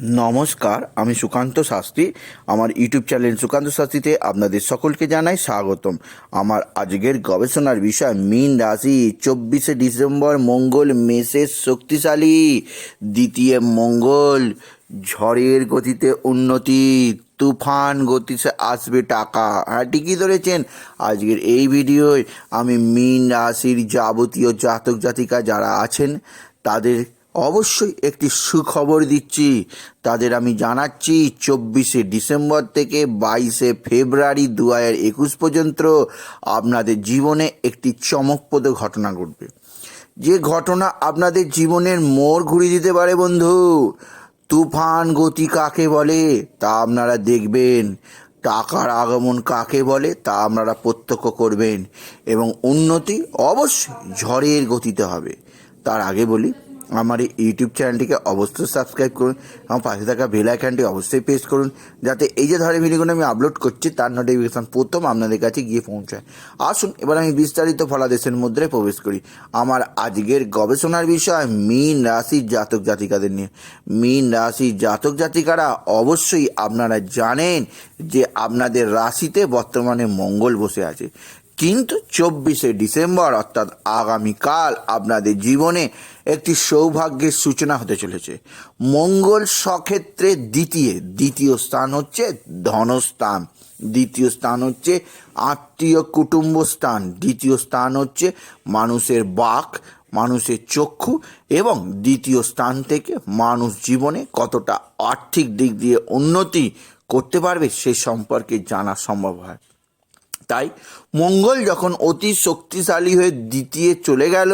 নমস্কার, আমি সুকান্ত শাস্ত্রী। আমার ইউটিউব চ্যানেল সুকান্ত শাস্ত্রীতে আপনাদের সকলকে জানাই স্বাগতম। আমার আজকের গবেষণার বিষয়, মীন রাশি, চব্বিশে ডিসেম্বর, মঙ্গল মেষের শক্তিশালী, দ্বিতীয় মঙ্গল, ঝড়ের গতিতে উন্নতি, তুফান গতিতে আসবে টাকা। হ্যাঁ ঠিকই ধরেছেন। আজকের এই ভিডিওয় আমি মীন রাশির যাবতীয় জাতক জাতিকা যারা আছেন, তাদের অবশ্যই একটি সুখবর দিচ্ছি। তাদের আমি জানাচ্ছি, চব্বিশে ডিসেম্বর থেকে বাইশে ফেব্রুয়ারি দু হাজার একুশ পর্যন্ত আপনাদের জীবনে একটি চমকপ্রদ ঘটনা ঘটবে। যে ঘটনা আপনাদের জীবনের মোড় ঘুরিয়ে দিতে পারে বন্ধু, তুফান গতি কাকে বলে তা আপনারা দেখবেন, টাকার আগমন কাকে বলে তা আপনারা প্রত্যক্ষ করবেন এবং উন্নতি অবশ্যই ঝড়ের গতিতে হবে। তার আগে বলি আমার এই ইউটিউব চ্যানেলটিকে অবশ্যই সাবস্ক্রাইব করুন এবং পাশে থাকা বেল আইকনটি অবশ্যই প্রেস করুন, যাতে এই যে ধরনের ভিডিওগুলো আমি আপলোড করছি, তার নোটিফিকেশন প্রথম আপনাদের কাছে গিয়ে পৌঁছায়। আসুন, এবার আমি বিস্তারিত ফলাদেশের মধ্যে প্রবেশ করি। আমার আজকের গবেষণার বিষয়, মীন রাশির জাতক জাতিকাদের নিয়ে। মীন রাশির জাতক জাতিকারা অবশ্যই আপনারা জানেন যে আপনাদের রাশিতে বর্তমানে মঙ্গল বসে আছে। কিন্তু চব্বিশে ডিসেম্বর, অর্থাৎ আগামীকাল আপনাদের জীবনে একটি সৌভাগ্যের সূচনা হতে চলেছে। মঙ্গল সক্ষেত্রে দ্বিতীয় দ্বিতীয় স্থান হচ্ছে ধনস্থান। দ্বিতীয় স্থান হচ্ছে আত্মীয় কুটুম্ব স্থান। দ্বিতীয় স্থান হচ্ছে মানুষের বাক, মানুষের চক্ষু এবং দ্বিতীয় স্থান থেকে মানুষ জীবনে কতটা আর্থিক দিক দিয়ে উন্নতি করতে পারবে সে সম্পর্কে জানা সম্ভব হয়। তাই মঙ্গল যখন অতি শক্তিশালী হয়ে দ্বিতীয় চলে গেল,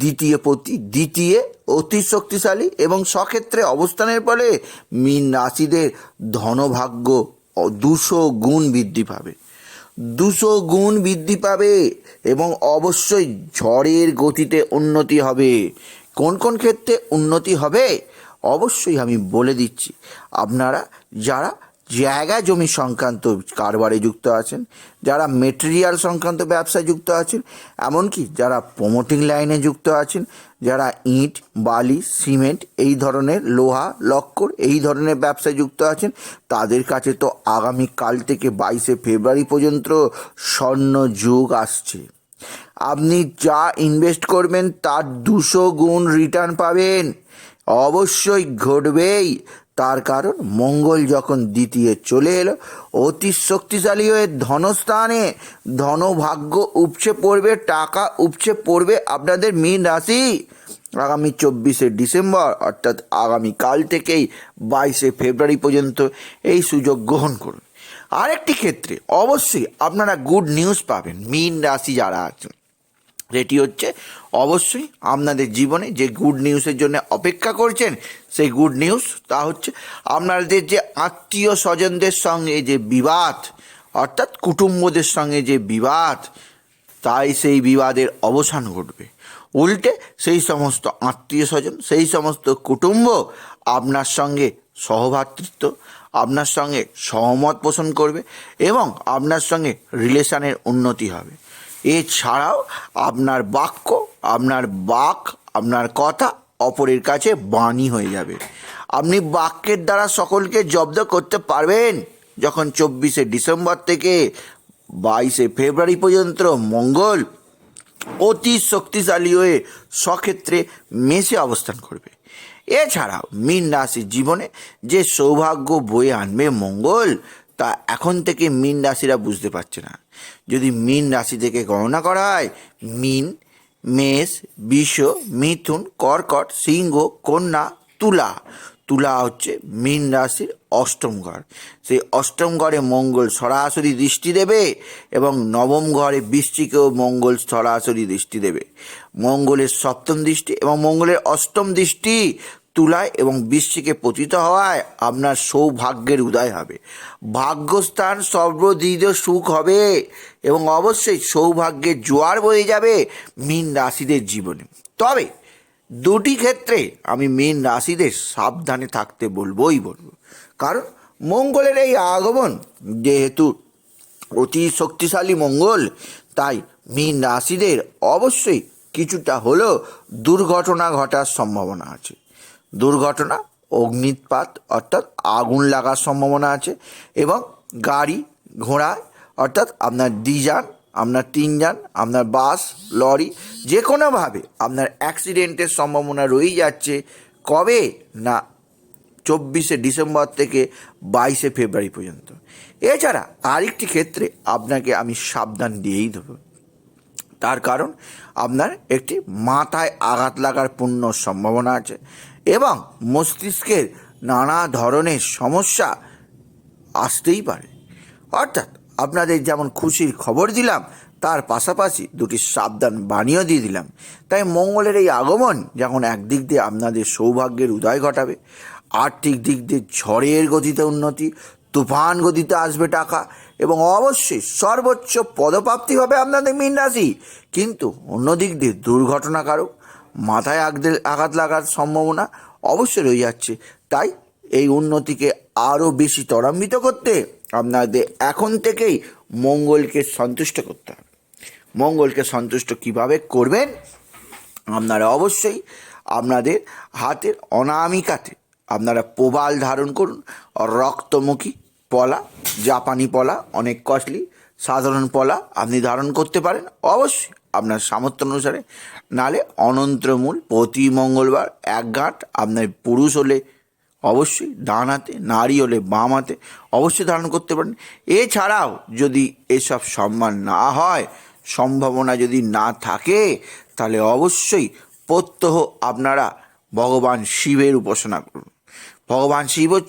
দ্বিতীয় প্রতি, দ্বিতীয় অতি শক্তিশালী এবং সক্ষেত্রে অবস্থানের ফলে মীন রাশিদের ধনভাগ্য দুশো গুণ বৃদ্ধি পাবে। দুশো গুণ বৃদ্ধি পাবে এবং অবশ্যই ঝড়ের গতিতে উন্নতি হবে। কোন কোন ক্ষেত্রে উন্নতি হবে? অবশ্যই আমি বলে দিচ্ছি। আপনারা, যারা জায়গা জমি সংক্রান্ত কারবারে যুক্ত আছেন, যারা মেটেরিয়াল সংক্রান্ত ব্যবসায় যুক্ত আছেন, এমনকি যারা প্রমোটিং লাইনে যুক্ত আছেন, যারা ইট, বালি সিমেন্ট এই ধরনের লোহা, লক্কর এই ধরনের ব্যবসায় যুক্ত আছেন, তাদের কাছে তো আগামী কাল থেকে বাইশে ফেব্রুয়ারি পর্যন্ত স্বর্ণ যুগ আসছে। আপনি যা ইনভেস্ট করবেন তার দুশো গুণ রিটার্ন পাবেন। অবশ্যই ঘটবেই। তার কারণ মঙ্গল যখন দ্বিতীয় চলে এলো, অতি শক্তিশালী হয়ে ধনস্থানে ধনভাগ্য উপচে পড়বে, টাকা উপচে পড়বে আপনাদের মীন রাশি। আগামী চব্বিশে ডিসেম্বর, অর্থাৎ আগামী কাল থেকেই বাইশে ফেব্রুয়ারি পর্যন্ত এই সুযোগ গ্রহণ করুন। আরেকটি ক্ষেত্রে অবশ্যই আপনারা গুড নিউজ পাবেন, মীন রাশি যারা আছেন। যেটি হচ্ছে অবশ্যই আপনাদের জীবনে যে গুড নিউজের জন্য অপেক্ষা করছেন, সেই গুড নিউজ তা হচ্ছে আপনাদের যে আত্মীয় স্বজনদের সঙ্গে যে বিবাদ, অর্থাৎ কুটুম্বদের সঙ্গে যে বিবাদ, তাই সেই বিবাদের অবসান ঘটবে। উল্টে সেই সমস্ত আত্মীয় স্বজন, সেই সমস্ত কুটুম্ব আপনার সঙ্গে সহভাতৃত্ব, আপনার সঙ্গে সহমত পোষণ করবে এবং আপনার সঙ্গে রিলেশনের উন্নতি হবে। এছাড়াও আপনার বাক্য, আপনার বাক, আপনার কথা অপরের কাছে বাণী হয়ে যাবে। আপনি বাক্যের দ্বারা সকলকে জব্দ করতে পারবেন। যখন চব্বিশে ডিসেম্বর থেকে বাইশে ফেব্রুয়ারি পর্যন্ত মঙ্গল অতি শক্তিশালী হয়ে সক্ষেত্রে মেসে অবস্থান করবে। এছাড়াও মীন রাশির জীবনে যে সৌভাগ্য বয়ে আনবে মঙ্গল, তা এখন থেকে মীন রাশিরা বুঝতে পারছে না। যদি মীন রাশি থেকে গণনা করা হয়, মীন, মেষ, বিষ, মিথুন, কর্কট, সিংহ, কন্যা, তুলা। তুলা হচ্ছে মীন রাশির অষ্টম ঘর। সেই অষ্টম ঘরে মঙ্গল সরাসরি দৃষ্টি দেবে এবং নবম ঘরে বৃষ্টিকেও মঙ্গল সরাসরি দৃষ্টি দেবে। মঙ্গলের সপ্তম দৃষ্টি এবং মঙ্গলের অষ্টম দৃষ্টি তুলায় এবং বৃশ্চিকে পতিত হওয়ায় আপনার সৌভাগ্যের উদয় হবে। ভাগ্যস্থান সর্বদৃঢ় সুখ হবে এবং অবশ্যই সৌভাগ্যের জোয়ার বয়ে যাবে মীন রাশিদের জীবনে। তবে দুটি ক্ষেত্রে আমি মীন রাশিদের সাবধানে থাকতে বলবোই বলব। কারণ মঙ্গলের এই আগমন যেহেতু অতি শক্তিশালী মঙ্গল, তাই মীন রাশিদের অবশ্যই কিছুটা হলেও দুর্ঘটনা ঘটার সম্ভাবনা আছে। দুর্ঘটনা, অগ্নিৎপাত, অর্থাৎ আগুন লাগার সম্ভাবনা আছে এবং গাড়ি ঘোড়া অর্থাৎ আপনার দ্বিযান আপনার তিনযান আপনার বাস, লরি যে কোনোভাবে আপনার অ্যাক্সিডেন্টের সম্ভাবনা রয়েই যাচ্ছে কবে না চব্বিশে ডিসেম্বর থেকে বাইশে ফেব্রুয়ারি পর্যন্ত। এছাড়া আরেকটি ক্ষেত্রে আপনাকে আমি সাবধান দিয়েই দেবো তার কারণ আপনার একটি মাথায় আঘাত লাগার পূর্ণ সম্ভাবনা আছে এবং মস্তিষ্কের নানা ধরনের সমস্যা আসতেই পারে। অর্থাৎ আপনাদের যেমন খুশির খবর দিলাম, তার পাশাপাশি দুটি সাবধান বাণীও দিয়ে দিলাম। তাই মঙ্গলের এই আগমন যখন একদিক দিয়ে আপনাদের সৌভাগ্যের উদয় ঘটাবে, আর্থিক দিক দিয়ে ঝড়ের গতিতে উন্নতি, তুফান গতিতে আসবে টাকা এবং অবশ্যই সর্বোচ্চ পদপ্রাপ্তি হবে আপনাদের মীন রাশি। কিন্তু অন্য দিক দিয়ে দুর্ঘটনাকারক, মাথায় আগদের আঘাত লাগার সম্ভাবনা অবশ্যই রয়ে যাচ্ছে। তাই এই উন্নতিকে আরও বেশি ত্বরান্বিত করতে আপনাদের এখন থেকেই মঙ্গলকে সন্তুষ্ট করতে হবে। মঙ্গলকে সন্তুষ্ট কীভাবে করবেন? আপনারা অবশ্যই আপনাদের হাতের অনামিকাতে আপনারা প্রবাল ধারণ করুন, রক্তমুখী পলা, জাপানি পলা, অনেক কস্টলি সাধারণ পলা আপনি ধারণ করতে পারেন। অবশ্যই আপনার সামর্থ্য অনুসারে। নালে অনন্তমূল প্রতি মঙ্গলবার এক গাঁট আপনার পুরুষ হলে অবশ্যই ডান হাতে, নারী হলে বাম হাতে অবশ্যই ধারণ করতে পারেন। এছাড়াও যদি এসব সম্মান না হয়, সম্ভাবনা যদি না থাকে, তাহলে অবশ্যই প্রত্যহ আপনারা ভগবান শিবের উপাসনা করুন। ভগবান শিব হচ্ছে